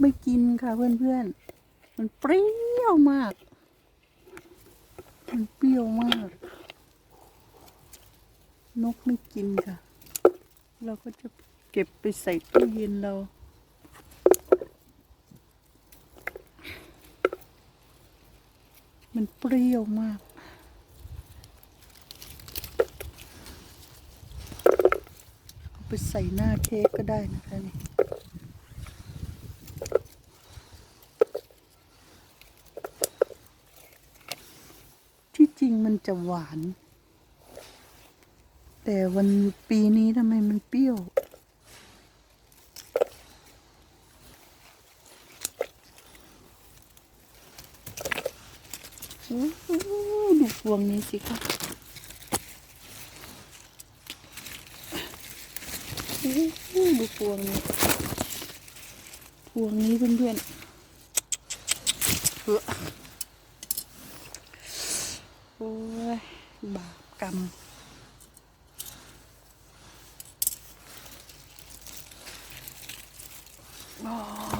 ไม่กินค่ะเพื่อนๆ มันเปรี้ยวมาก มันเปรี้ยวมาก นกไม่กินค่ะ เราก็จะเก็บไปใส่ตู้เย็นเรามันเปรี้ยวมาก เอาไปใส่หน้าเค้กก็ได้นะคะนี่ ริงมันจะหวาน แต่วันปีนี้ทำไมมันเปรี้ยวโอ้โหดูพวงนี้สิคะโอ้โหดูพวงนี้ พวงนี้เพื่อนๆเฮ้อ อ้ย บาปกรรมโอ้